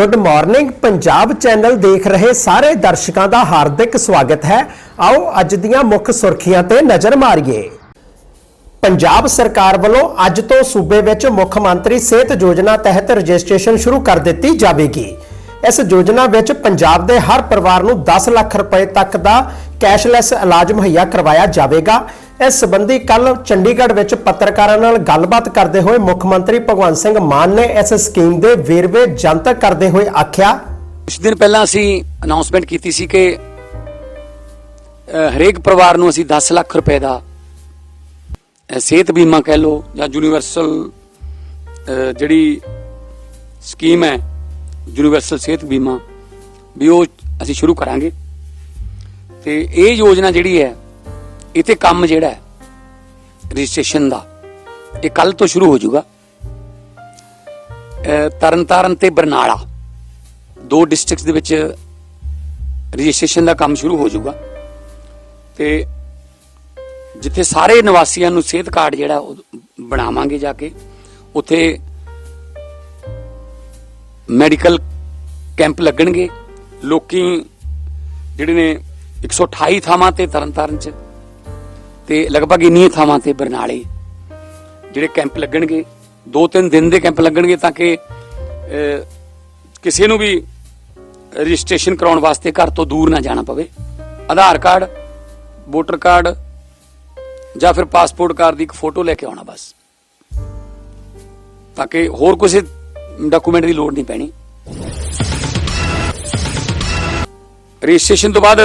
Good morning Punjab channel ਦੇਖ ਰਹੇ ਸਾਰੇ ਦਰਸ਼ਕਾਂ ਦਾ ਹਾਰਦਿਕ ਸਵਾਗਤ ਹੈ। ਆਓ ਅੱਜ ਦੀਆਂ ਮੁੱਖ ਸੁਰਖੀਆਂ ਤੇ ਨਜ਼ਰ ਮਾਰੀਏ। ਪੰਜਾਬ ਸਰਕਾਰ ਵੱਲੋਂ ਅੱਜ ਤੋਂ ਸੂਬੇ ਵਿੱਚ ਮੁੱਖ ਮੰਤਰੀ ਸਿਹਤ ਯੋਜਨਾ ਤਹਿਤ ਰਜਿਸਟ੍ਰੇਸ਼ਨ ਸ਼ੁਰੂ ਕਰ ਦਿੱਤੀ ਜਾਵੇਗੀ। ਇਸ ਯੋਜਨਾ ਵਿੱਚ ਪੰਜਾਬ ਦੇ ਹਰ ਪਰਿਵਾਰ ਨੂੰ 10 ਲੱਖ ਰੁਪਏ ਤੱਕ ਦਾ ਕੈਸ਼ਲੈਸ ਇਲਾਜ ਮੁਹੱਈਆ ਕਰਵਾਇਆ ਜਾਵੇਗਾ। ਇਸ ਸੰਬੰਧੀ ਕੱਲ ਚੰਡੀਗੜ੍ਹ ਵਿੱਚ ਪੱਤਰਕਾਰਾਂ ਨਾਲ ਗੱਲਬਾਤ ਕਰਦੇ ਹੋਏ ਮੁੱਖ ਮੰਤਰੀ ਭਗਵੰਤ ਸਿੰਘ ਮਾਨ ਨੇ ਇਸ ਸਕੀਮ ਦੇ ਵੇਰਵੇ ਜਨਤਕ ਕਰਦੇ ਹੋਏ ਆਖਿਆ। ਕੁਝ ਦਿਨ ਪਹਿਲਾਂ ਅਸੀਂ ਅਨਾਉਂਸਮੈਂਟ ਕੀਤੀ ਸੀ ਕਿ ਹਰੇਕ ਪਰਿਵਾਰ ਨੂੰ ਅਸੀਂ 10 ਲੱਖ ਰੁਪਏ ਦਾ ਸਿਹਤ ਬੀਮਾ ਕਹਿ ਲਓ ਜਾਂ ਯੂਨੀਵਰਸਲ ਜਿਹੜੀ ਸਕੀਮ ਹੈ ਯੂਨੀਵਰਸਲ ਸਿਹਤ ਬੀਮਾ, ਵੀ ਉਹ ਅਸੀਂ ਸ਼ੁਰੂ ਕਰਾਂਗੇ। ਤੇ ਇਹ ਯੋਜਨਾ ਜਿਹੜੀ ਹੈ ਇਹ ਤੇ ਕੰਮ ਜਿਹੜਾ ਰਜਿਸਟ੍ਰੇਸ਼ਨ ਦਾ, ਇਹ ਕੱਲ ਤੋਂ ਸ਼ੁਰੂ ਹੋ ਜਾਊਗਾ। ਤਰਨਤਾਰਨ ਤੇ ਬਰਨਾਲਾ, ਦੋ ਡਿਸਟ੍ਰਿਕਟਸ ਦੇ ਵਿੱਚ ਰਜਿਸਟ੍ਰੇਸ਼ਨ ਦਾ ਕੰਮ ਸ਼ੁਰੂ ਹੋ ਜਾਊਗਾ। ਤੇ ਜਿੱਥੇ ਸਾਰੇ ਨਿਵਾਸੀਆਂ ਨੂੰ ਸਿਹਤ ਕਾਰਡ ਜਿਹੜਾ, ਉਹ ਬਣਾਵਾਂਗੇ ਜਾ ਕੇ, ਉੱਥੇ ਮੈਡੀਕਲ ਕੈਂਪ ਲੱਗਣਗੇ। ਲੋਕੀ ਜਿਹੜੇ ਨੇ 128 ਥਾਵਾਂ ਤੇ ਤਰਨਤਾਰਨ ਚ ਤੇ ਲਗਭਗ ਇੰਨੀਆਂ ਥਾਵਾਂ ਤੇ ਬਰਨਾਲੇ ਜਿਹੜੇ ਕੈਂਪ ਲੱਗਣਗੇ, ਦੋ ਤਿੰਨ ਦਿਨ ਦੇ ਕੈਂਪ ਲੱਗਣਗੇ ਤਾਂ ਕਿ ਕਿਸੇ ਨੂੰ ਵੀ ਰਜਿਸਟ੍ਰੇਸ਼ਨ ਕਰਾਉਣ ਵਾਸਤੇ ਘਰ ਤੋਂ ਦੂਰ ਨਾ ਜਾਣਾ ਪਵੇ। ਆਧਾਰ ਕਾਰਡ, ਵੋਟਰ ਕਾਰਡ ਜਾਂ ਫਿਰ ਪਾਸਪੋਰਟ ਕਾਰਡ ਦੀ ਇੱਕ ਫੋਟੋ ਲੈ ਕੇ ਆਉਣਾ ਬਸ। ਤਾਂ ਕਿ ਹੋਰ ਕਿਸੇ ਡਾਕੂਮੈਂਟ ਦੀ ਲੋੜ ਨਹੀਂ ਪੈਣੀ। ਰਜਿਸਟ੍ਰੇਸ਼ਨ ਤੋਂ ਬਾਅਦ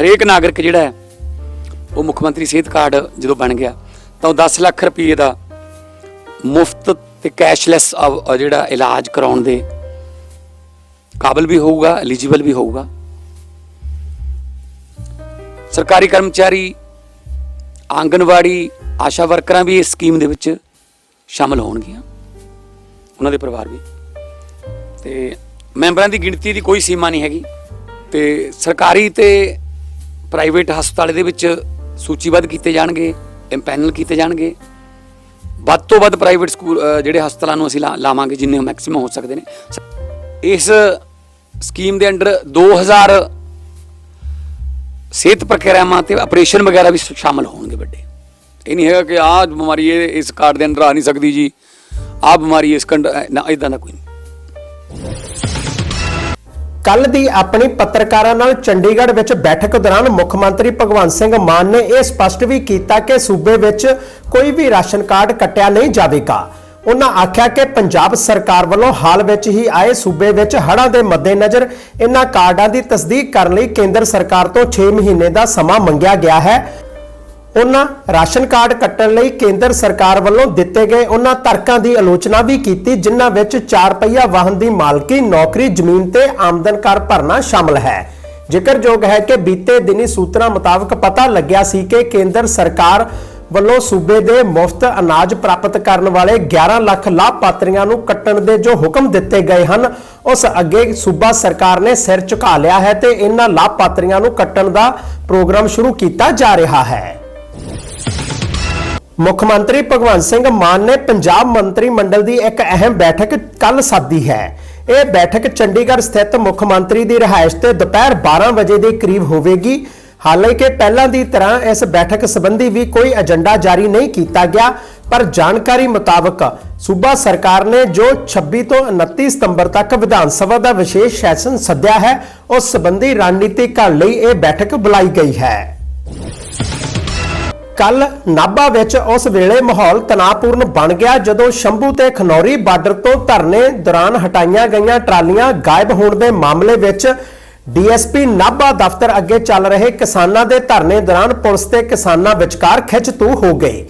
ਹਰੇਕ ਨਾਗਰਿਕ ਜਿਹੜਾ ਹੈ ਉਹ ਮੁੱਖ ਮੰਤਰੀ ਸਿਹਤ ਕਾਰਡ ਜਦੋਂ ਬਣ ਗਿਆ, ਤਾਂ ਉਹ 10 ਲੱਖ ਰੁਪਏ ਦਾ ਮੁਫਤ ਤੇ ਕੈਸ਼ਲੈਸ ਜਿਹੜਾ ਇਲਾਜ ਕਰਾਉਣ ਦੇ ਕਾਬਲ ਵੀ ਹੋਊਗਾ ਐਲੀਜੀਬਲ ਵੀ ਹੋਊਗਾ। ਸਰਕਾਰੀ ਕਰਮਚਾਰੀ, ਆਂਗਨਵਾੜੀ, ਆਸ਼ਾ ਵਰਕਰਾਂ ਵੀ ਇਸ ਸਕੀਮ ਦੇ ਵਿੱਚ ਸ਼ਾਮਲ ਹੋਣਗੀਆਂ, ਉਹਨਾਂ ਦੇ ਪਰਿਵਾਰ ਵੀ। ਤੇ ਮੈਂਬਰਾਂ ਦੀ ਗਿਣਤੀ ਦੀ ਕੋਈ ਸੀਮਾ ਨਹੀਂ ਹੈਗੀ, ਤੇ ਸਰਕਾਰੀ ਤੇ ਪ੍ਰਾਈਵੇਟ ਹਸਪਤਾਲ ਦੇ ਵਿੱਚ ਸੂਚੀਬੱਧ ਕੀਤੇ ਜਾਣਗੇ ਇੰਪੈਨਲ ਕੀਤੇ ਜਾਣਗੇ। ਵੱਧ ਤੋਂ ਵੱਧ ਪ੍ਰਾਈਵੇਟ ਸਕੂਲ ਜਿਹੜੇ ਹਸਪਤਾਲਾਂ ਨੂੰ ਅਸੀਂ ਲਾ- ਲਾਵਾਂਗੇ ਜਿੰਨੇ ਮੈਕਸਿਮਮ ਹੋ ਸਕਦੇ ਨੇ। ਇਸ ਸਕੀਮ ਦੇ ਅੰਡਰ 2000 ਸਿਹਤ ਪ੍ਰਕਿਰਿਆਵਾਂ ਤੇ ਆਪਰੇਸ਼ਨ ਵਗੈਰਾ ਵੀ ਸ਼- ਸ਼ਾਮਲ ਹੋਣਗੇ ਵੱਡੇ। ਇਹ ਨਹੀਂ ਹੈਗਾ ਕਿ ਆਹ ਬਿਮਾਰੀ ਇਹ, ਇਸ ਕਾਰਡ ਦੇ ਅੰਦਰ ਆ ਨਹੀਂ ਸਕਦੀ ਜੀ। ਆਹ ਬਿਮਾਰੀ ਇਸ ਕੰਡ ਨਾ ਇਦਾਂ ਦਾ ਕੋਈ ਨਹੀਂ। ਕੱਲ ਦੀ ਆਪਣੀ ਪੱਤਰਕਾਰਾਂ ਨਾਲ ਚੰਡੀਗੜ੍ਹ ਵਿੱਚ ਬੈਠਕ ਦੌਰਾਨ ਮੁੱਖ ਮੰਤਰੀ ਭਗਵੰਤ ਸਿੰਘ ਮਾਨ ਨੇ ਇਹ ਸਪਸ਼ਟ ਵੀ ਕੀਤਾ ਕਿ ਸੂਬੇ ਵਿੱਚ ਕੋਈ ਵੀ ਰਾਸ਼ਨ ਕਾਰਡ ਕੱਟਿਆ ਨਹੀਂ ਜਾਵੇਗਾ। ਉਹਨਾਂ ਆਖਿਆ ਕਿ ਪੰਜਾਬ ਸਰਕਾਰ ਵੱਲੋਂ ਹਾਲ ਵਿੱਚ ਹੀ ਆਏ ਸੂਬੇ ਵਿੱਚ ਹੜ੍ਹਾਂ ਦੇ ਮੱਦੇਨਜ਼ਰ ਇਹਨਾਂ ਕਾਰਡਾਂ ਦੀ ਤਸਦੀਕ ਕਰਨ ਲਈ ਕੇਂਦਰ ਸਰਕਾਰ ਤੋਂ 6 ਮਹੀਨੇ ਦਾ ਸਮਾਂ ਮੰਗਿਆ ਗਿਆ ਹੈ। ਉਹਨਾਂ ਰਾਸ਼ਨ ਕਾਰਡ ਕੱਟਣ ਲਈ ਕੇਂਦਰ ਸਰਕਾਰ ਵੱਲੋਂ ਦਿੱਤੇ ਗਏ ਉਹਨਾਂ ਤਰਕਾਂ ਦੀ ਆਲੋਚਨਾ ਵੀ ਕੀਤੀ, ਜਿਨ੍ਹਾਂ ਵਿੱਚ 4 ਪਹੀਆ ਵਾਹਨ ਦੀ ਮਾਲਕੀ, ਨੌਕਰੀ, ਜ਼ਮੀਨ ਤੇ ਆਮਦਨ ਕਰ ਭਰਨਾ ਸ਼ਾਮਲ ਹੈ। ਜ਼ਿਕਰਯੋਗ ਹੈ ਕਿ ਬੀਤੇ ਦਿਨੀ ਸੂਤਰਾਂ ਮੁਤਾਬਕ ਪਤਾ ਲੱਗਿਆ ਸੀ ਕਿ ਕੇਂਦਰ ਸਰਕਾਰ ਵੱਲੋਂ ਸੂਬੇ ਦੇ ਮੁਫਤ ਅਨਾਜ ਪ੍ਰਾਪਤ ਕਰਨ ਵਾਲੇ 11 ਲੱਖ ਲਾਭਪਾਤਰੀਆਂ ਨੂੰ ਕੱਟਣ ਦੇ ਜੋ ਹੁਕਮ ਦਿੱਤੇ ਗਏ ਹਨ, ਉਸ ਅੱਗੇ ਸੂਬਾ ਸਰਕਾਰ ਨੇ ਸਿਰ ਝੁਕਾ ਲਿਆ ਹੈ ਤੇ ਇਹਨਾਂ ਲਾਭਪਾਤਰੀਆਂ ਨੂੰ ਕੱਟਣ ਦਾ ਪ੍ਰੋਗਰਾਮ ਸ਼ੁਰੂ ਕੀਤਾ ਜਾ ਰਿਹਾ ਹੈ। ਮੁੱਖ ਮੰਤਰੀ ਭਗਵੰਤ ਸਿੰਘ ਮਾਨ ਨੇ ਪੰਜਾਬ ਮੰਤਰੀ ਮੰਡਲ ਦੀ ਇੱਕ ਅਹਿਮ ਬੈਠਕ ਕੱਲ ਸਾਦੀ ਹੈ। ਇਹ ਬੈਠਕ ਚੰਡੀਗੜ੍ਹ ਸਥਿਤ ਮੁੱਖ ਮੰਤਰੀ ਦੀ ਰਿਹਾਇਸ਼ ਤੇ ਦੁਪਹਿਰ 12 ਵਜੇ ਦੇ ਕਰੀਬ ਹੋਵੇਗੀ। ਹਾਲਾਂਕਿ ਪਹਿਲਾਂ ਦੀ ਤਰ੍ਹਾਂ ਇਸ ਬੈਠਕ ਸੰਬੰਧੀ ਵੀ ਕੋਈ ਏਜੰਡਾ ਜਾਰੀ ਨਹੀਂ ਕੀਤਾ ਗਿਆ, ਪਰ ਜਾਣਕਾਰੀ ਮੁਤਾਬਕ ਸੂਬਾ ਸਰਕਾਰ ਨੇ ਜੋ 26 ਤੋਂ 29 ਸਤੰਬਰ ਤੱਕ ਵਿਧਾਨ ਸਭਾ ਦਾ ਵਿਸ਼ੇਸ਼ ਸੈਸ਼ਨ ਸੱਦਿਆ ਹੈ, ਉਸ ਸੰਬੰਧੀ ਰਣਨੀਤੀ ਘੜ ਲਈ ਇਹ ਬੈਠਕ ਬੁਲਾਈ ਗਈ ਹੈ। ਕੱਲ ਨਾਭਾ ਵਿੱਚ ਉਸ ਵੇਲੇ ਮਾਹੌਲ ਤਣਾਅਪੂਰਨ ਬਣ ਗਿਆ ਜਦੋਂ ਸ਼ੰਭੂ ਤੇ ਖਨੌਰੀ ਬਾਰਡਰ ਤੋਂ ਧਰਨੇ ਦੌਰਾਨ ਹਟਾਈਆਂ ਗਈਆਂ ਟਰਾਲੀਆਂ ਗਾਇਬ ਹੋਣ ਦੇ ਮਾਮਲੇ ਵਿੱਚ ਡੀਐਸਪੀ ਨਾਭਾ ਦਫ਼ਤਰ ਅੱਗੇ ਚੱਲ ਰਹੇ ਕਿਸਾਨਾਂ ਦੇ ਧਰਨੇ ਦੌਰਾਨ ਪੁਲਿਸ ਤੇ ਕਿਸਾਨਾਂ ਵਿਚਕਾਰ ਖਿੱਚਤੂ ਹੋ ਗਈ।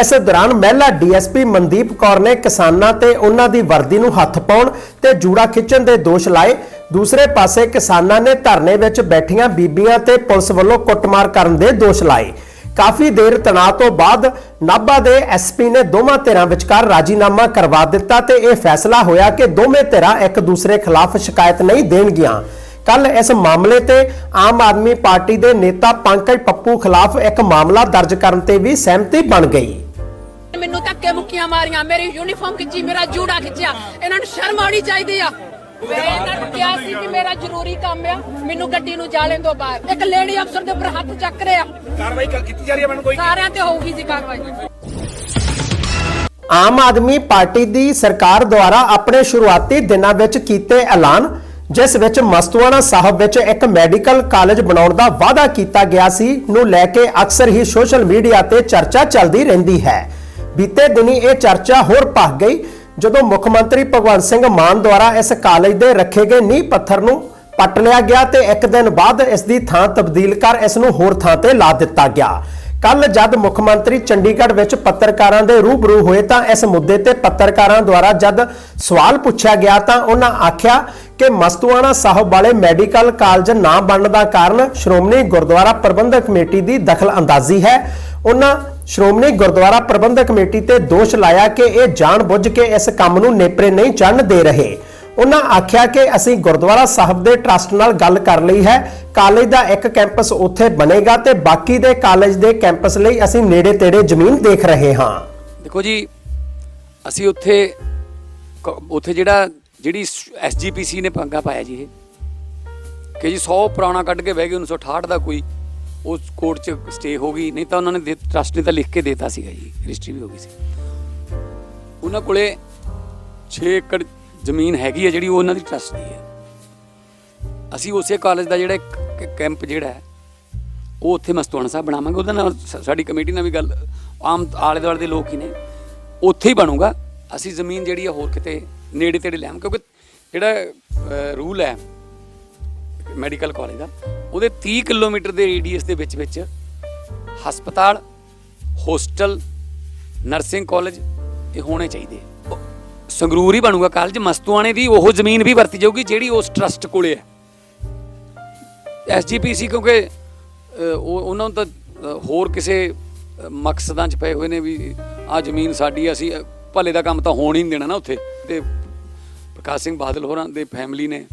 ਇਸ ਦੌਰਾਨ ਮਹਿਲਾ ਡੀਐਸਪੀ ਮਨਦੀਪ ਕੌਰ ਨੇ ਕਿਸਾਨਾਂ ਤੇ ਉਹਨਾਂ ਦੀ ਵਰਦੀ ਨੂੰ ਹੱਥ ਪਾਉਣ ਤੇ ਜੂੜਾ ਖਿੱਚਣ ਦੇ ਦੋਸ਼ ਲਾਏ। ਦੂਸਰੇ ਪਾਸੇ ਕਿਸਾਨਾਂ ਨੇ ਧਰਨੇ ਵਿੱਚ ਬੈਠੀਆਂ ਬੀਬੀਆਂ ਤੇ ਪੁਲਿਸ ਵੱਲੋਂ ਕੁੱਟਮਾਰ ਕਰਨ ਦੇ ਦੋਸ਼ ਲਾਏ। ਕਾਫੀ ਦੇਰ ਤਣਾਅ ਤੋਂ ਬਾਅਦ ਨਾਭਾ ਦੇ ਐਸਪੀ ਨੇ ਦੋਵਾਂ ਧਿਰਾਂ ਵਿਚਕਾਰ ਰਾਜੀਨਾਮਾ ਕਰਵਾ ਦਿੱਤਾ ਤੇ ਇਹ ਫੈਸਲਾ ਹੋਇਆ ਕਿ ਦੋਵੇਂ ਧਿਰਾਂ ਇੱਕ ਦੂਸਰੇ ਖਿਲਾਫ ਸ਼ਿਕਾਇਤ ਨਹੀਂ ਦੇਣਗੀਆਂ। ਕੱਲ ਇਸ ਮਾਮਲੇ ਤੇ ਆਮ ਆਦਮੀ ਪਾਰਟੀ ਦੇ ਨੇਤਾ ਪੰਕਜ ਪੱਪੂ ਖਿਲਾਫ ਇੱਕ ਮਾਮਲਾ ਦਰਜ ਕਰਨ ਤੇ ਵੀ ਸਹਿਮਤੀ ਬਣ ਗਈ। ਮੈਨੂੰ ਧੱਕੇ ਮੁੱਕੀਆਂ ਮਾਰੀਆਂ, ਮੇਰੀ ਯੂਨੀਫਾਰਮ ਖਿੱਚੀ, ਮੇਰਾ ਜੂੜਾ ਖਿੱਚਿਆ, ਇਹਨਾਂ ਨੂੰ ਸ਼ਰਮ ਆਉਣੀ ਚਾਹੀਦੀ ਆ। ਮੈਂ ਇਹਨਾਂ ਨੂੰ ਕਿਹਾ ਸੀ ਕਿ ਮੇਰਾ ਜ਼ਰੂਰੀ ਕੰਮ ਆ ਮੈਨੂੰ ਗੱਡੀ ਨੂੰ ਜਾਲੇ ਤੋਂ ਬਾਹਰ। ਇੱਕ ਲੇਡੀ ਅਫਸਰ ਦੇ ਉੱਪਰ ਹੱਥ ਚੱਕ ਰਿਹਾ। ਕਾਰਵਾਈ ਕਰ- ਕੀਤੀ ਜਾ ਰਹੀ ਹੈ ਮੈਨੂੰ ਕੋਈ? ਸਾਰਿਆਂ ਤੇ ਹੋਊਗੀ ਜੀ ਕਾਰਵਾਈ। ਆਮ ਆਦਮੀ ਪਾਰਟੀ ਦੀ ਸਰਕਾਰ ਦੁਆਰਾ ਆਪਣੇ ਸ਼ੁਰੂਆਤੀ ਦਿਨਾਂ ਵਿੱਚ ਕੀਤੇ ਐਲਾਨ ਜਿਸ ਵਿੱਚ ਮਸਤੂਆਣਾ ਸਾਹਿਬ ਵਿੱਚ ਇੱਕ ਮੈਡੀਕਲ ਕਾਲਜ ਬਣਾਉਣ ਦਾ ਵਾਅਦਾ ਕੀਤਾ ਗਿਆ ਸੀ ਨੂੰ ਲੈ ਕੇ ਅਕਸਰ ਹੀ ਸੋਸ਼ਲ ਮੀਡੀਆ ਤੇ ਚਰਚਾ ਚੱਲਦੀ ਰਹਿੰਦੀ ਹੈ। ਬੀਤੇ ਦਿਨੀ ਇਹ ਚਰਚਾ ਹੋਰ ਭਖ ਗਈ ਜਦੋਂ ਮੁੱਖ ਮੰਤਰੀ ਭਗਵੰਤ ਸਿੰਘ ਮਾਨ ਦੁਆਰਾ ਇਸ ਕਾਲਜ ਦੇ ਰੱਖੇ ਗਏ ਨੀਂਹ ਪੱਥਰ ਨੂੰ ਪੱਟ ਲਿਆ ਗਿਆ ਤੇ ਇੱਕ ਦਿਨ ਬਾਅਦ ਇਸ ਦੀ ਥਾਂ ਤਬਦੀਲ ਕਰ ਇਸ ਨੂੰ ਹੋਰ ਥਾਂ ਤੇ ਲਾ ਦਿੱਤਾ ਗਿਆ। ਕੱਲ ਜਦ ਮੁੱਖ ਮੰਤਰੀ ਚੰਡੀਗੜ੍ਹ ਵਿੱਚ ਪੱਤਰਕਾਰਾਂ ਦੇ ਰੂਬਰੂ ਹੋਏ ਤਾਂ ਇਸ ਮੁੱਦੇ ਤੇ ਪੱਤਰਕਾਰਾਂ ਦੁਆਰਾ ਜਦ ਸਵਾਲ ਪੁੱਛਿਆ ਗਿਆ ਤਾਂ ਉਹਨਾਂ ਆਖਿਆ ਕਿ ਮਸਤੂਆਣਾ ਸਾਹਿਬ ਵਾਲੇ ਮੈਡੀਕਲ ਕਾਲਜ ਨਾ ਬਣਨ ਦਾ ਕਾਰਨ ਸ਼੍ਰੋਮਣੀ ਗੁਰਦੁਆਰਾ ਪ੍ਰਬੰਧਕ ਕਮੇਟੀ ਦੀ ਦਖਲ ਅੰਦਾਜ਼ੀ ਹੈ। ਉਹਨਾਂ ਸ਼੍ਰੋਮਣੀ ਗੁਰਦੁਆਰਾ ਪ੍ਰਬੰਧਕ ਕਮੇਟੀ ਤੇ ਦੋਸ਼ ਲਾਇਆ ਕਿ ਇਹ ਜਾਣਬੁੱਝ ਕੇ ਇਸ ਕੰਮ ਨੂੰ ਨੇਪਰੇ ਨਹੀਂ ਚੜਨ ਦੇ ਰਹੇ। ਉਹਨਾਂ ਆਖਿਆ ਕਿ ਅਸੀਂ ਗੁਰਦੁਆਰਾ ਸਾਹਿਬ ਦੇ ਟਰਸਟ ਨਾਲ ਗੱਲ ਕਰ ਲਈ ਹੈ। ਕਾਲਜ ਦਾ ਇੱਕ ਕੈਂਪਸ ਉੱਥੇ ਬਣੇਗਾ ਤੇ ਬਾਕੀ ਦੇ ਕਾਲਜ ਦੇ ਕੈਂਪਸ ਲਈ ਅਸੀਂ ਨੇੜੇ ਤੇੜੇ ਜ਼ਮੀਨ ਦੇਖ ਰਹੇ ਹਾਂ। ਦੇਖੋ ਜੀ, ਅਸੀਂ ਉੱਥੇ ਉੱਥੇ ਜਿਹੜਾ, ਜਿਹੜੀ ਐਸਜੀਪੀਸੀ ਨੇ ਪੰਗਾ ਪਾਇਆ ਜੀ ਇਹ। ਕਿ ਜੀ 100 ਪੁਰਾਣਾ ਕੱਢ ਕੇ ਬਹਿ ਗਏ 1968 ਦਾ ਕੋਈ ਉਹ ਕੋਰਟ 'ਚ ਸਟੇ ਹੋ ਗਈ, ਨਹੀਂ ਤਾਂ ਉਹਨਾਂ ਨੇ ਟਰਸਟ ਨੇ ਤਾਂ ਲਿਖ ਕੇ ਦੇਤਾ ਸੀਗਾ ਜੀ ਰਜਿਸਟਰੀ ਵੀ ਹੋ ਗਈ ਸੀ। ਉਹਨਾਂ ਕੋਲੇ 6 ਏਕੜ ਜ਼ਮੀਨ ਹੈਗੀ ਹੈ ਜਿਹੜੀ ਉਹ ਉਹਨਾਂ ਦੀ ਟਰਸਟ ਦੀ ਹੈ। ਅਸੀਂ ਉਸੇ ਕਾਲਜ ਦਾ ਜਿਹੜਾ ਇੱਕ ਕੈਂਪ ਜਿਹੜਾ ਹੈ, ਉਹ ਉੱਥੇ ਮਸਤੂਆਣਾ ਸਾਹਿਬ ਬਣਾਵਾਂਗੇ। ਉਹਦੇ ਨਾਲ ਸਾਡੀ ਕਮੇਟੀ ਨਾਲ ਵੀ ਗੱਲ, ਆਮ ਆਲੇ ਦੁਆਲੇ ਦੇ ਲੋਕ ਹੀ ਨੇ। ਉੱਥੇ ਹੀ ਬਣੂਗਾ। ਅਸੀਂ ਜ਼ਮੀਨ ਜਿਹੜੀ ਆ ਹੋਰ ਕਿਤੇ ਨੇੜੇ ਤੇੜੇ ਲਿਆਵਾਂ ਕਿਉਂਕਿ ਜਿਹੜਾ ਰੂਲ ਹੈ ਮੈਡੀਕਲ ਕਾਲਜ ਦਾ ਉਹਦੇ 30 ਕਿਲੋਮੀਟਰ ਦੇ ਰੇਡੀਅਸ ਦੇ ਵਿੱਚ ਵਿੱਚ ਹਸਪਤਾਲ, ਹੋਸਟਲ, ਨਰਸਿੰਗ ਕਾਲਜ ਇਹ ਹੋਣੇ ਚਾਹੀਦੇ ਸੰਗਰੂਰ ਹੀ ਬਣੂਗਾ ਕਾਲਜ, ਮਸਤੂਆਣੇ ਦੀ ਉਹ ਜ਼ਮੀਨ ਵੀ ਵਰਤੀ ਜਾਊਗੀ ਜਿਹੜੀ ਉਸ ਟਰਸਟ ਕੋਲੇ ਹੈ ਐਸਜੀਪੀਸੀ ਕਿਉਂਕਿ ਉਹ ਉਹਨਾਂ ਨੂੰ ਤਾਂ ਹੋਰ ਕਿਸੇ ਮਕਸਦਾਂ 'ਚ ਪਏ ਹੋਏ ਨੇ ਵੀ ਆ ਜ਼ਮੀਨ ਸਾਡੀ ਅਸੀਂ ਭਲੇ ਦਾ ਕੰਮ ਤਾਂ ਹੋਣ ਹੀ ਨਹੀਂ ਦੇਣਾ ਨਾ ਉੱਥੇ। ਤੇ ਪ੍ਰਕਾਸ਼ ਸਿੰਘ ਬਾਦਲ ਹੋਰਾਂ ਦੇ ਫੈਮਿਲੀ ਨੇ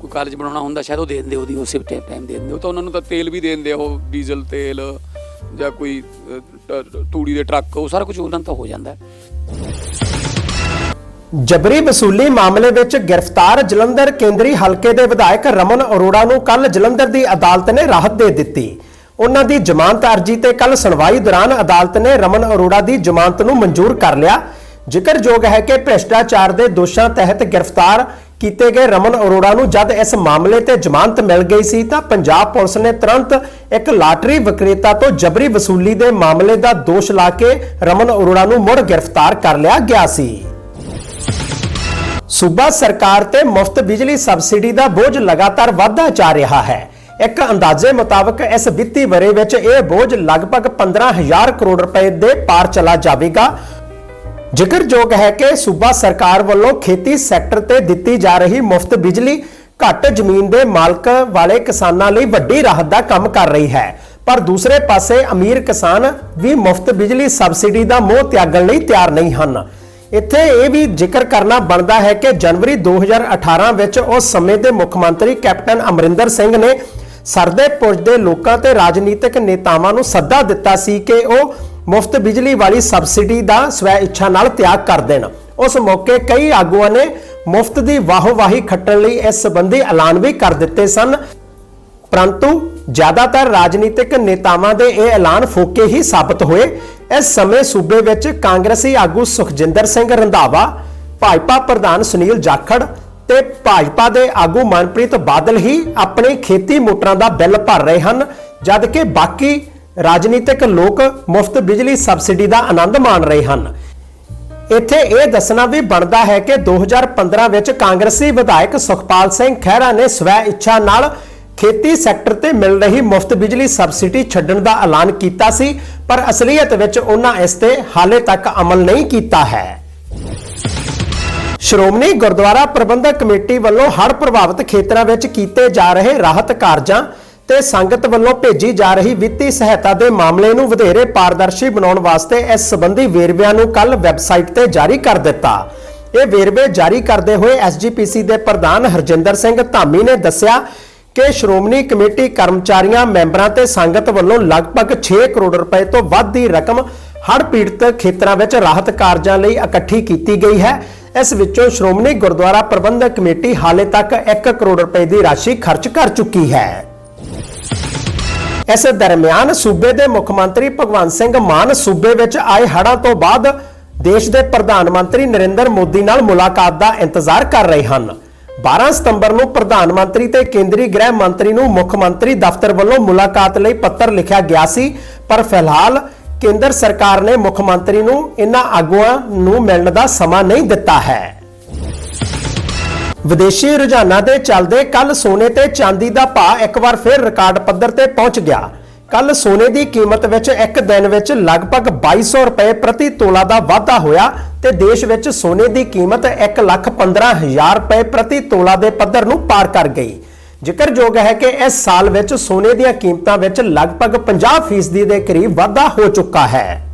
ਕੋਈ ਕਾਲਜ ਬਣਾਉਣਾ ਹੁੰਦਾ, ਸ਼ਾਇਦ ਉਹ ਦੇ ਦਿੰਦੇ ਉਹਦੀ, ਉਸੇ ਟਾਈਮ ਦੇ ਦਿੰਦੇ ਉਹ। ਤਾਂ ਉਹਨਾਂ ਨੂੰ ਤਾਂ ਤੇਲ ਵੀ ਦੇ ਦਿੰਦੇ ਉਹ ਡੀਜ਼ਲ ਤੇਲ ਜਾਂ ਕੋਈ ਤੂੜੀ ਦੇ ਟਰੱਕ, ਉਹ ਸਾਰਾ ਕੁਝ ਉਹਨਾਂ ਤਾਂ ਹੋ ਜਾਂਦਾ। ਜਬਰੀ ਵਸੂਲੀ ਮਾਮਲੇ ਵਿੱਚ ਗ੍ਰਿਫਤਾਰ ਜਲੰਧਰ ਕੇਂਦਰੀ ਹਲਕੇ ਦੇ ਵਿਧਾਇਕ ਰਮਨ ਅਰੋੜਾ ਨੂੰ ਕੱਲ ਜਲੰਧਰ ਦੀ ਅਦਾਲਤ ਨੇ ਰਾਹਤ ਦੇ ਦਿੱਤੀ। ਉਹਨਾਂ ਦੀ ਜ਼ਮਾਨਤ ਅਰਜੀ ਤੇ ਕੱਲ ਸੁਣਵਾਈ ਦੌਰਾਨ ਅਦਾਲਤ ਨੇ ਰਮਨ ਅਰੋੜਾ ਦੀ ਜ਼ਮਾਨਤ ਨੂੰ ਮਨਜ਼ੂਰ ਕਰ ਲਿਆ। ਜ਼ਿਕਰਯੋਗ ਹੈ ਕਿ ਭ੍ਰਿਸ਼ਟਾਚਾਰ ਦੇ ਦੋਸ਼ਾਂ ਤਹਿਤ ਗ੍ਰਿਫਤਾਰ ਕੀਤੇ ਗਏ ਰਮਨ ਅਰੋੜਾ ਨੂੰ ਜਦ ਇਸ ਮਾਮਲੇ ਤੇ ਜ਼ਮਾਨਤ ਮਿਲ ਗਈ ਸੀ ਤਾਂ ਪੰਜਾਬ ਪੁਲਿਸ ਨੇ ਤੁਰੰਤ ਇੱਕ ਲਾਟਰੀ ਵਿਕਰੇਤਾ ਤੋਂ ਜਬਰੀ ਵਸੂਲੀ ਦੇ ਮਾਮਲੇ ਦਾ ਦੋਸ਼ ਲਾ ਕੇ ਰਮਨ ਅਰੋੜਾ ਨੂੰ ਮੁੜ ਗ੍ਰਿਫਤਾਰ ਕਰ ਲਿਆ ਗਿਆ ਸੀ। ਸੂਬਾ ਸਰਕਾਰ ਤੇ ਮੁਫਤ ਬਿਜਲੀ ਸਬਸਿਡੀ ਦਾ ਬੋਝ ਲਗਾਤਾਰ ਵਧਦਾ ਜਾ ਰਿਹਾ ਹੈ। ਇੱਕ ਅੰਦਾਜ਼ੇ ਮੁਤਾਬਕ ਇਸ ਵਿੱਤੀ ਵਰੇ ਵਿੱਚ ਇਹ ਬੋਝ ਲਗਭਗ 15000 ਕਰੋੜ ਰੁਪਏ ਦੇ ਪਾਰ ਚਲਾ ਜਾਵੇਗਾ। ਜ਼ਿਕਰਯੋਗ ਹੈ ਕਿ ਸੂਬਾ ਸਰਕਾਰ ਵੱਲੋਂ ਖੇਤੀ ਸੈਕਟਰ ਤੇ ਦਿੱਤੀ ਜਾ ਰਹੀ ਮੁਫਤ ਬਿਜਲੀ ਘੱਟ ਜ਼ਮੀਨ ਦੇ ਮਾਲਕ ਵਾਲੇ ਕਿਸਾਨਾਂ ਲਈ ਵੱਡੀ ਰਾਹਤ ਦਾ ਕੰਮ ਕਰ ਰਹੀ ਹੈ। ਪਰ ਦੂਸਰੇ ਪਾਸੇ ਅਮੀਰ ਕਿਸਾਨ ਵੀ ਮੁਫਤ ਬਿਜਲੀ ਸਬਸਿਡੀ ਦਾ ਮੋਹ ਤਿਆਗਣ ਲਈ ਤਿਆਰ ਨਹੀਂ ਹਨ। ਇੱਥੇ ਇਹ ਵੀ ਜ਼ਿਕਰ ਕਰਨਾ ਬਣਦਾ ਹੈ ਕਿ ਜਨਵਰੀ 2018 ਵਿੱਚ ਉਸ ਸਮੇਂ ਦੇ ਮੁੱਖ ਮੰਤਰੀ ਕੈਪਟਨ ਅਮਰਿੰਦਰ ਸਿੰਘ ਨੇ ਸਰਦੇ ਪੁੱਜਦੇ ਲੋਕਾਂ ਤੇ ਰਾਜਨੀਤਿਕ ਨੇਤਾਵਾਂ ਨੂੰ ਸੱਦਾ ਦਿੱਤਾ ਸੀ ਕਿ ਉਹ ਮੁਫਤ ਬਿਜਲੀ ਵਾਲੀ ਸਬਸਿਡੀ ਦਾ ਸਵੈ ਇੱਛਾ ਨਾਲ ਤਿਆਗ ਕਰ ਦੇਣ। ਉਸ ਮੌਕੇ ਕਈ ਆਗੂਆਂ ਨੇ ਮੁਫਤ ਦੀ ਵਾਹੋ-ਵਾਹੀ ਖੱਟਣ ਲਈ ਇਸ ਸੰਬੰਧੀ ਐਲਾਨ ਵੀ ਕਰ ਦਿੱਤੇ ਸਨ। ਪਰੰਤੂ ਜ਼ਿਆਦਾਤਰ ਰਾਜਨੀਤਿਕ ਨੇਤਾਵਾਂ ਦੇ ਇਹ ਐਲਾਨ ਫੋਕੇ ਹੀ ਸਾਬਤ ਹੋਏ। ਇਸ ਸਮੇਂ ਸੂਬੇ ਵਿੱਚ ਕਾਂਗਰਸੀ ਆਗੂ ਸੁਖਜਿੰਦਰ ਸਿੰਘ ਰੰਧਾਵਾ, ਭਾਜਪਾ ਪ੍ਰਧਾਨ ਸੁਨੀਲ ਜਾਖੜ ਤੇ ਭਾਜਪਾ ਦੇ ਆਗੂ ਮਨਪ੍ਰੀਤ ਬਾਦਲ ਹੀ ਆਪਣੇ ਖੇਤੀ ਮੋਟਰਾਂ ਦਾ ਬਿੱਲ ਭਰ ਰਹੇ ਹਨ, ਜਦਕਿ ਬਾਕੀ ਰਾਜਨੀਤਿਕ ਲੋਕ ਮੁਫਤ ਬਿਜਲੀ ਸਬਸਿਡੀ ਦਾ ਆਨੰਦ ਮਾਣ ਰਹੇ ਹਨ। ਇੱਥੇ ਇਹ ਦੱਸਣਾ ਵੀ ਬਣਦਾ ਹੈ ਕਿ 2015 ਵਿੱਚ ਕਾਂਗਰਸੀ ਵਿਧਾਇਕ ਸੁਖਪਾਲ ਸਿੰਘ ਖਹਿਰਾ ਨੇ ਸਵੈ ਇੱਛਾ ਨਾਲ ਖੇਤੀ ਸੈਕਟਰ ਤੇ ਮਿਲ ਰਹੀ ਮੁਫਤ ਬਿਜਲੀ ਸਬਸਿਡੀ ਛੱਡਣ ਦਾ ਐਲਾਨ ਕੀਤਾ ਸੀ, ਪਰ ਅਸਲੀਅਤ ਵਿੱਚ ਉਹਨਾਂ ਇਸ ਤੇ ਹਾਲੇ ਤੱਕ ਅਮਲ ਨਹੀਂ ਕੀਤਾ ਹੈ। ਸ਼੍ਰੋਮਣੀ ਗੁਰਦੁਆਰਾ ਪ੍ਰਬੰਧਕ ਕਮੇਟੀ ਵੱਲੋਂ ਹੜ੍ਹ ਪ੍ਰਭਾਵਿਤ ਖੇਤਰਾਂ ਵਿੱਚ ਕੀਤੇ ਜਾ ਰਹੇ ਰਾਹਤ ਕਾਰਜਾਂ ਤੇ ਸੰਗਤ ਵੱਲੋਂ ਭੇਜੀ ਜਾ ਰਹੀ ਵਿੱਤੀ ਸਹਾਇਤਾ ਦੇ ਮਾਮਲੇ ਨੂੰ ਵਧੇਰੇ ਪਾਰਦਰਸ਼ੀ ਬਣਾਉਣ ਵਾਸਤੇ ਇਸ ਸੰਬੰਧੀ ਵੇਰਵਿਆਂ ਨੂੰ ਕੱਲ ਵੈਬਸਾਈਟ ਤੇ ਜਾਰੀ ਕਰ ਦਿੱਤਾ। ਇਹ ਵੇਰਵੇ ਜਾਰੀ ਕਰਦੇ ਹੋਏ ਐਸਜੀਪੀਸੀ ਦੇ ਪ੍ਰਧਾਨ ਹਰਜਿੰਦਰ ਸਿੰਘ ਧਾਮੀ ਨੇ ਦੱਸਿਆ ਕਿ ਸ਼੍ਰੋਮਣੀ ਕਮੇਟੀ ਕਰਮਚਾਰੀਆਂ, ਮੈਂਬਰਾਂ ਤੇ ਸੰਗਤ ਵੱਲੋਂ ਲਗਭਗ 6 ਕਰੋੜ ਰੁਪਏ ਤੋਂ ਵੱਧ ਦੀ ਰਕਮ ਹੜ੍ਹ ਪੀੜਤ ਖੇਤਰਾਂ ਵਿੱਚ ਰਾਹਤ ਕਾਰਜਾਂ ਲਈ ਇਕੱਠੀ ਕੀਤੀ ਗਈ ਹੈ। ਇਸ ਵਿੱਚੋਂ ਸ਼੍ਰੋਮਣੀ ਗੁਰਦੁਆਰਾ ਪ੍ਰਬੰਧਕ ਕਮੇਟੀ ਹਾਲੇ ਤੱਕ 1 ਕਰੋੜ ਰੁਪਏ ਦੀ ਰਾਸ਼ੀ ਖਰਚ ਕਰ ਚੁੱਕੀ ਹੈ। ਇਸ ਦਰਮਿਆਨ ਸੂਬੇ ਦੇ ਮੁੱਖ ਮੰਤਰੀ ਭਗਵੰਤ ਸਿੰਘ ਮਾਨ ਸੂਬੇ ਵਿੱਚ ਆਏ ਹੜ੍ਹਾਂ ਤੋਂ ਬਾਅਦ ਦੇਸ਼ ਦੇ ਪ੍ਰਧਾਨ ਮੰਤਰੀ ਨਰਿੰਦਰ ਮੋਦੀ ਨਾਲ ਮੁਲਾਕਾਤ ਦਾ ਇੰਤਜ਼ਾਰ ਕਰ ਰਹੇ ਹਨ। 12 ਸਤੰਬਰ ਨੂੰ ਪ੍ਰਧਾਨ ਮੰਤਰੀ ਤੇ ਕੇਂਦਰੀ ਗ੍ਰਹਿ ਮੰਤਰੀ ਨੂੰ ਮੁੱਖ ਮੰਤਰੀ ਦਫ਼ਤਰ ਵੱਲੋਂ ਮੁਲਾਕਾਤ ਲਈ ਪੱਤਰ ਲਿਖਿਆ ਗਿਆ ਸੀ, ਪਰ ਫਿਲਹਾਲ ਕੇਂਦਰ ਸਰਕਾਰ ਨੇ ਮੁੱਖ ਮੰਤਰੀ ਨੂੰ ਇਹਨਾਂ ਆਗੂਆਂ ਨੂੰ ਮਿਲਣ ਦਾ ਸਮਾਂ ਨਹੀਂ ਦਿੱਤਾ ਹੈ। ਵਿਦੇਸ਼ੀ ਰੁਝਾਨਾਂ ਦੇ ਚੱਲਦੇ ਕੱਲ ਸੋਨੇ ਤੇ ਚਾਂਦੀ ਦਾ ਭਾਅ ਇੱਕ ਵਾਰ ਫਿਰ ਰਿਕਾਰਡ ਪੱਧਰ ਤੇ ਪਹੁੰਚ ਗਿਆ। ਕੱਲ ਸੋਨੇ ਦੀ ਕੀਮਤ ਵਿੱਚ ਇੱਕ ਦਿਨ ਵਿੱਚ ਲਗਭਗ 2200 ਰੁਪਏ ਪ੍ਰਤੀ ਤੋਲਾ ਦਾ ਵਾਧਾ ਹੋਇਆ ਤੇ ਦੇਸ਼ ਵਿੱਚ ਸੋਨੇ ਦੀ ਕੀਮਤ 115000 ਰੁਪਏ ਪ੍ਰਤੀ ਤੋਲਾ ਦੇ ਪੱਧਰ ਨੂੰ ਪਾਰ ਕਰ ਗਈ। ਜ਼ਿਕਰਯੋਗ ਹੈ ਕਿ ਇਸ ਸਾਲ ਵਿੱਚ ਸੋਨੇ ਦੀਆਂ ਕੀਮਤਾਂ ਵਿੱਚ ਲਗਭਗ 50% ਦੇ ਕਰੀਬ ਵਾਧਾ ਹੋ ਚੁੱਕਾ ਹੈ।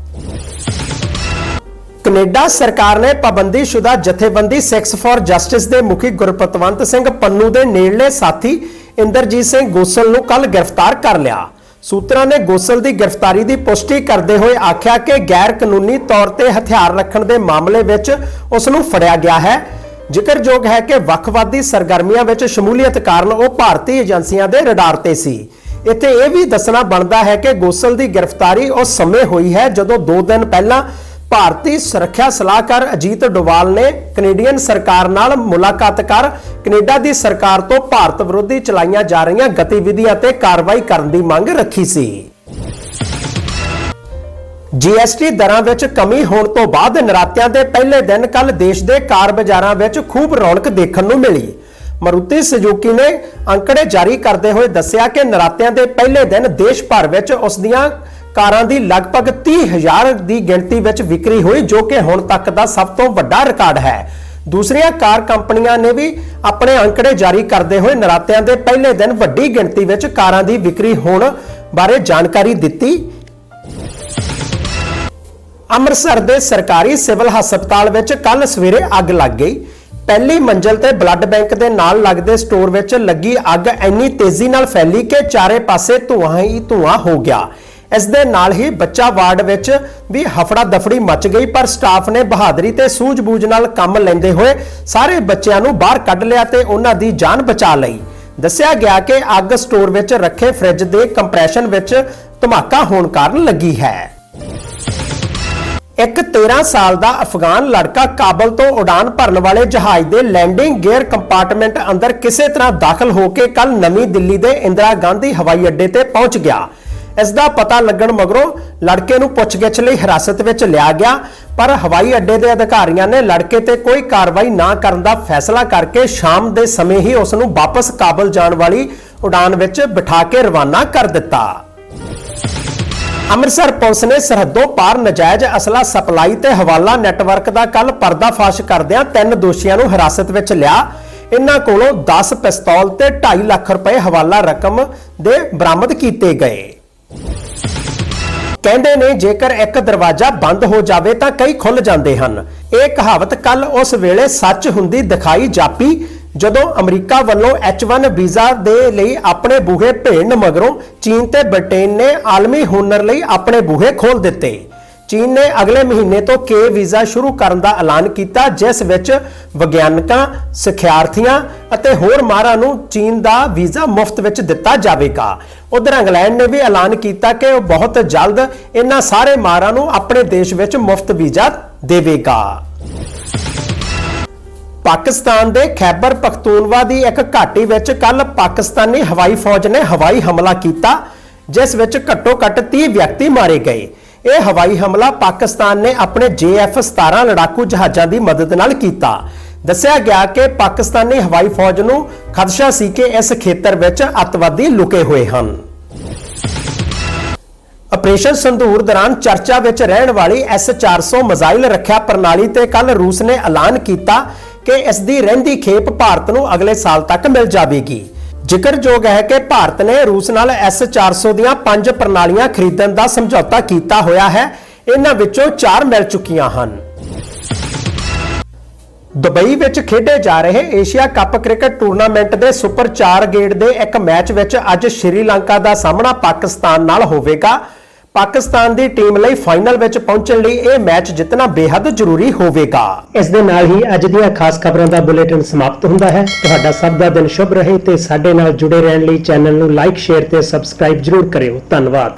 ਕੈਨੇਡਾ ਸਰਕਾਰ ਨੇ ਪਾਬੰਦੀਸ਼ੁਦਾ ਜਥੇਬੰਦੀ ਸਿਕਸ ਫਾਰ ਜਸਟਿਸ ਦੇ ਮੁਖੀ ਗੁਰਪਤਵੰਤ ਸਿੰਘ ਪੰਨੂ ਦੇ ਨੇੜਲੇ ਸਾਥੀ ਇੰਦਰਜੀਤ ਸਿੰਘ ਗੋਸਲ ਨੂੰ ਕੱਲ ਗ੍ਰਿਫਤਾਰ ਕਰ ਲਿਆ। ਸੂਤਰਾਂ ਨੇ ਗੋਸਲ ਦੀ ਗ੍ਰਿਫਤਾਰੀ ਦੀ ਪੁਸ਼ਟੀ ਕਰਦੇ ਹੋਏ ਆਖਿਆ ਕਿ ਗੈਰ ਕਾਨੂੰਨੀ ਤੌਰ ਤੇ ਹਥਿਆਰ ਰੱਖਣ ਦੇ ਮਾਮਲੇ ਵਿੱਚ ਉਸ ਨੂੰ ਫੜਿਆ ਗਿਆ ਹੈ। ਜ਼ਿਕਰਯੋਗ ਹੈ ਕਿ ਵੱਖਵਾਦੀ ਸਰਗਰਮੀਆਂ ਵਿੱਚ ਸ਼ਮੂਲੀਅਤ ਕਾਰਨ ਉਹ ਭਾਰਤੀ ਏਜੰਸੀਆਂ ਦੇ ਰਡਾਰ ਤੇ ਸੀ। ਇੱਥੇ ਇਹ ਵੀ ਦੱਸਣਾ ਬਣਦਾ ਹੈ ਕਿ ਗੋਸਲ ਦੀ ਗ੍ਰਿਫਤਾਰੀ ਉਸ ਸਮੇਂ ਹੋਈ ਹੈ ਜਦੋਂ 2 ਦਿਨ ਪਹਿਲਾਂ ਭਾਰਤੀ ਸੁਰੱਖਿਆ ਸਲਾਹਕਾਰ ਅਜੀਤ ਡੋਵਾਲ ਨੇ ਕੈਨੇਡੀਅਨ ਸਰਕਾਰ ਨਾਲ ਮੁਲਾਕਾਤ ਕਰ ਕੈਨੇਡਾ ਦੀ ਸਰਕਾਰ ਤੋਂ ਭਾਰਤ ਵਿਰੋਧੀ ਚਲਾਈਆਂ ਜਾ ਰਹੀਆਂ ਗਤੀਵਿਧੀਆਂ ਤੇ ਕਾਰਵਾਈ ਕਰਨ ਦੀ ਮੰਗ ਰੱਖੀ ਸੀ। ਜੀਐਸਟੀ ਦਰਾਂ ਵਿੱਚ ਕਮੀ ਹੋਣ ਤੋਂ ਬਾਅਦ ਨਰਾਤਿਆਂ ਦੇ ਪਹਿਲੇ ਦਿਨ ਕੱਲ ਦੇਸ਼ ਦੇ ਕਾਰ ਬਾਜ਼ਾਰਾਂ ਵਿੱਚ ਖੂਬ ਰੌਣਕ ਦੇਖਣ ਨੂੰ ਮਿਲੀ। ਮਾਰੂਤੀ ਸੁਜ਼ੂਕੀ ਨੇ ਅੰਕੜੇ ਜਾਰੀ ਕਰਦੇ ਹੋਏ ਦੱਸਿਆ ਕਿ ਨਰਾਤਿਆਂ ਦੇ ਪਹਿਲੇ ਦਿਨ ਦੇਸ਼ ਭਰ ਵਿੱਚ ਉਸ ਦੀਆਂ ਕਾਰਾਂ ਦੀ ਲਗਭਗ 30000 ਦੀ ਗਿਣਤੀ ਵਿੱਚ ਵਿਕਰੀ ਹੋਈ, ਜੋ ਕਿ ਹੁਣ ਤੱਕ ਦਾ ਸਭ ਤੋਂ ਵੱਡਾ ਰਿਕਾਰਡ ਹੈ। ਦੂਸਰੀਆਂ ਕਾਰ ਕੰਪਨੀਆਂ ਨੇ ਵੀ ਆਪਣੇ ਅੰਕੜੇ ਜਾਰੀ ਕਰਦੇ ਹੋਏ ਨਰਾਤਿਆਂ ਦੇ ਪਹਿਲੇ ਦਿਨ ਵੱਡੀ ਗਿਣਤੀ ਵਿੱਚ ਕਾਰਾਂ ਦੀ ਵਿਕਰੀ ਹੋਣ ਬਾਰੇ ਜਾਣਕਾਰੀ ਦਿੱਤੀ। ਅੰਮ੍ਰਿਤਸਰ ਦੇ ਸਰਕਾਰੀ ਸਿਵਲ ਹਸਪਤਾਲ ਵਿੱਚ ਕੱਲ ਸਵੇਰੇ ਅੱਗ ਲੱਗ ਗਈ। ਪਹਿਲੀ ਮੰਜ਼ਲ ਤੇ ਬਲੱਡ ਬੈਂਕ ਦੇ ਨਾਲ ਲੱਗਦੇ ਸਟੋਰ ਵਿੱਚ ਲੱਗੀ ਅੱਗ ਇੰਨੀ ਤੇਜ਼ੀ ਨਾਲ ਫੈਲੀ ਕਿ ਚਾਰੇ ਪਾਸੇ ਧੂਆਂ ਹੀ ਧੂਆਂ ਹੋ ਗਿਆ। ਇਸ ਦੇ ਨਾਲ ਹੀ ਬੱਚਾ ਵਾਰਡ ਵਿੱਚ ਵੀ ਹਫੜਾ ਦਫੜੀ ਮਚ ਗਈ, ਪਰ ਸਟਾਫ ਨੇ ਬਹਾਦਰੀ ਤੇ ਸੂਝ-ਬੂਝ ਨਾਲ ਕੰਮ ਲੈਂਦੇ ਹੋਏ ਸਾਰੇ ਬੱਚਿਆਂ ਨੂੰ ਬਾਹਰ ਕੱਢ ਲਿਆ ਤੇ ਉਹਨਾਂ ਦੀ ਜਾਨ ਬਚਾ ਲਈ। ਦੱਸਿਆ ਗਿਆ ਕਿ ਅੱਗ ਸਟੋਰ ਵਿੱਚ ਰੱਖੇ ਫ੍ਰਿਜ ਦੇ ਕੰਪਰੈਸ਼ਨ ਵਿੱਚ ਧਮਾਕਾ ਹੋਣ ਕਾਰਨ ਲੱਗੀ ਹੈ। ਇੱਕ 13 ਸਾਲ ਦਾ ਅਫਗਾਨ ਲੜਕਾ ਕਾਬਲ ਤੋਂ ਉਡਾਨ ਭਰਨ ਵਾਲੇ ਜਹਾਜ਼ ਦੇ ਲੈਂਡਿੰਗ ਗੇਅਰ ਕੰਪਾਰਟਮੈਂਟ ਅੰਦਰ ਕਿਸੇ ਤਰ੍ਹਾਂ ਦਾਖਲ ਹੋ ਕੇ ਕੱਲ ਨਵੀਂ ਦਿੱਲੀ ਦੇ ਇੰਦਰਾ ਗਾਂਧੀ ਹਵਾਈ ਅੱਡੇ ਤੇ ਪਹੁੰਚ ਗਿਆ। ਇਸ ਦਾ ਪਤਾ ਲੱਗਣ ਮਗਰੋਂ ਲੜਕੇ ਨੂੰ ਪੁੱਛਗਿੱਛ ਲਈ ਹਿਰਾਸਤ ਵਿੱਚ ਲਿਆ ਗਿਆ, ਪਰ ਹਵਾਈ ਅੱਡੇ ਦੇ ਅਧਿਕਾਰੀਆਂ ਨੇ ਲੜਕੇ ਤੇ ਕੋਈ ਕਾਰਵਾਈ ਨਾ ਕਰਨ ਦਾ ਫੈਸਲਾ ਕਰਕੇ ਸ਼ਾਮ ਦੇ ਸਮੇਂ ਹੀ ਉਸ ਨੂੰ ਵਾਪਸ ਕਾਬਲ ਜਾਣ ਵਾਲੀ ਉਡਾਨ ਵਿੱਚ ਬਿਠਾ ਕੇ ਰਵਾਨਾ ਕਰ ਦਿੱਤਾ। ਅੰਮ੍ਰਿਤਸਰ ਪੁਲਿਸ ਨੇ ਸਰਹੱਦੋਂ ਪਾਰ ਨਜਾਇਜ਼ ਅਸਲਾ ਸਪਲਾਈ ਤੇ ਹਵਾਲਾ ਨੈਟਵਰਕ ਦਾ ਕੱਲ ਪਰਦਾਫਾਸ਼ ਕਰਦਿਆਂ ਤਿੰਨ ਦੋਸ਼ੀਆਂ ਨੂੰ ਹਿਰਾਸਤ ਵਿੱਚ ਲਿਆ। ਇਹਨਾਂ ਕੋਲੋਂ 10 ਪਿਸਤੌਲ ਤੇ 2.5 ਲੱਖ ਰੁਪਏ ਹਵਾਲਾ ਰਕਮ ਦੇ ਬਰਾਮਦ ਕੀਤੇ ਗਏ। ਕਹਿੰਦੇ ਨੇ ਜੇਕਰ ਇੱਕ ਦਰਵਾਜ਼ਾ ਬੰਦ ਹੋ ਜਾਵੇ ਤਾਂ ਕਈ ਖੁੱਲ ਜਾਂਦੇ ਹਨ। ਇਹ ਕਹਾਵਤ ਕੱਲ ਉਸ ਵੇਲੇ ਸੱਚ ਹੁੰਦੀ ਦਿਖਾਈ ਜਾਪੀ, ਜਦੋਂ ਅਮਰੀਕਾ ਵੱਲੋਂ H1 ਵੀਜ਼ਾ ਦੇ ਲਈ ਆਪਣੇ ਬੂਹੇ ਭੇੜਨ ਮਗਰੋਂ ਚੀਨ ਤੇ ਬ੍ਰਿਟੇਨ ਨੇ ਆਲਮੀ ਹੁਨਰ ਲਈ ਆਪਣੇ ਬੂਹੇ ਖੋਲ ਦਿੱਤੇ। ਚੀਨ ਨੇ ਅਗਲੇ ਮਹੀਨੇ ਤੋਂ ਕੇ ਵੀਜ਼ਾ ਸ਼ੁਰੂ ਕਰਨ ਦਾ ਐਲਾਨ ਕੀਤਾ, ਜਿਸ ਵਿੱਚ ਵਿਗਿਆਨਕਾਂ, ਸਿੱਖਿਆਰਥੀਆਂ ਅਤੇ ਹੋਰ ਮਾਹਰਾਂ ਨੂੰ ਚੀਨ ਦਾ ਵੀਜ਼ਾ ਮੁਫਤ ਵਿੱਚ ਦਿੱਤਾ ਜਾਵੇਗਾ। ਉਧਰ ਇੰਗਲੈਂਡ ਨੇ ਵੀ ਐਲਾਨ ਕੀਤਾ ਕਿ ਉਹ ਬਹੁਤ ਜਲਦ ਇਹਨਾਂ ਸਾਰੇ ਮਾਹਰਾਂ ਨੂੰ ਆਪਣੇ ਦੇਸ਼ ਵਿੱਚ ਮੁਫਤ ਵੀਜ਼ਾ ਦੇਵੇਗਾ। ਪਾਕਿਸਤਾਨ ਦੇ ਖੈਬਰ ਪਖਤੂਨਵਾ ਦੀ ਇੱਕ ਘਾਟੀ ਵਿੱਚ ਕੱਲ ਪਾਕਿਸਤਾਨੀ ਹਵਾਈ ਫੌਜ ਨੇ ਹਵਾਈ ਹਮਲਾ ਕੀਤਾ, ਜਿਸ ਵਿੱਚ ਘੱਟੋ-ਘੱਟ 30 ਵਿਅਕਤੀ ਮਾਰੇ ਗਏ। ਇਹ ਹਵਾਈ ਹਮਲਾ ਪਾਕਿਸਤਾਨ ਨੇ ਆਪਣੇ JF-17 ਲੜਾਕੂ ਜਹਾਜ਼ਾਂ ਦੀ ਮਦਦ ਨਾਲ ਕੀਤਾ। ਦੱਸਿਆ ਗਿਆ ਕਿ ਪਾਕਿਸਤਾਨੀ ਹਵਾਈ ਫੌਜ ਨੂੰ ਖਦਸ਼ਾ ਸੀ ਕਿ ਇਸ ਖੇਤਰ ਵਿੱਚ ਅੱਤਵਾਦੀ ਲੁਕੇ ਹੋਏ ਹਨ। ਆਪਰੇਸ਼ਨ ਸੰਧੂਰ ਦੌਰਾਨ ਚਰਚਾ ਵਿੱਚ ਰਹਿਣ ਵਾਲੀ S400 ਮਿਜ਼ਾਈਲ ਰੱਖਿਆ ਪ੍ਰਣਾਲੀ ਤੇ ਕੱਲ ਰੂਸ ਨੇ ਐਲਾਨ ਕੀਤਾ ਕਿ ਇਸ ਦੀ ਰਹਿੰਦੀ ਖੇਪ ਭਾਰਤ ਨੂੰ ਅਗਲੇ ਸਾਲ ਤੱਕ ਮਿਲ ਜਾਵੇਗੀ। ਜ਼ਿਕਰਯੋਗ ਹੈ ਕਿ ਭਾਰਤ ਨੇ ਰੂਸ ਨਾਲ S400 ਦੀਆਂ ਪੰਜ ਪ੍ਰਣਾਲੀਆਂ ਖਰੀਦਣ ਦਾ ਸਮਝੌਤਾ ਕੀਤਾ ਹੋਇਆ ਹੈ। ਇਹਨਾਂ ਵਿੱਚੋਂ ਚਾਰ ਮਿਲ ਚੁੱਕੀਆਂ ਹਨ। ਦੁਬਈ ਵਿੱਚ ਖੇਡੇ ਜਾ ਰਹੇ ਏਸ਼ੀਆ ਕੱਪ ਕ੍ਰਿਕਟ ਟੂਰਨਾਮੈਂਟ ਦੇ ਸੁਪਰ 4 ਗੇੜ ਦੇ ਇੱਕ ਮੈਚ ਵਿੱਚ ਅੱਜ ਸ਼੍ਰੀਲੰਕਾ ਦਾ ਸਾਹਮਣਾ ਪਾਕਿਸਤਾਨ ਨਾਲ ਹੋਵੇਗਾ। ਪਾਕਿਸਤਾਨ ਦੀ ਟੀਮ ਲਈ ਫਾਈਨਲ ਵਿੱਚ ਪਹੁੰਚਣ ਲਈ ਇਹ ਮੈਚ ਜਿੱਤਣਾ ਬੇहद ਜ਼ਰੂਰੀ ਹੋਵੇਗਾ। ਇਸ ਦੇ ਨਾਲ ਹੀ ਅੱਜ ਦੀਆਂ ਖਾਸ ਖਬਰਾਂ ਦਾ ਬੁਲੇਟਿਨ ਸਮਾਪਤ ਹੁੰਦਾ ਹੈ। ਤੁਹਾਡਾ ਸਭ ਦਾ ਦਿਨ ਸ਼ੁਭ ਰਹੇ ਤੇ ਸਾਡੇ ਨਾਲ ਜੁੜੇ ਰਹਿਣ ਲਈ ਚੈਨਲ ਨੂੰ ਲਾਈਕ, ਸ਼ੇਅਰ ਤੇ ਸਬਸਕ੍ਰਾਈਬ ਜਰੂਰ ਕਰਿਓ। ਧੰਨਵਾਦ।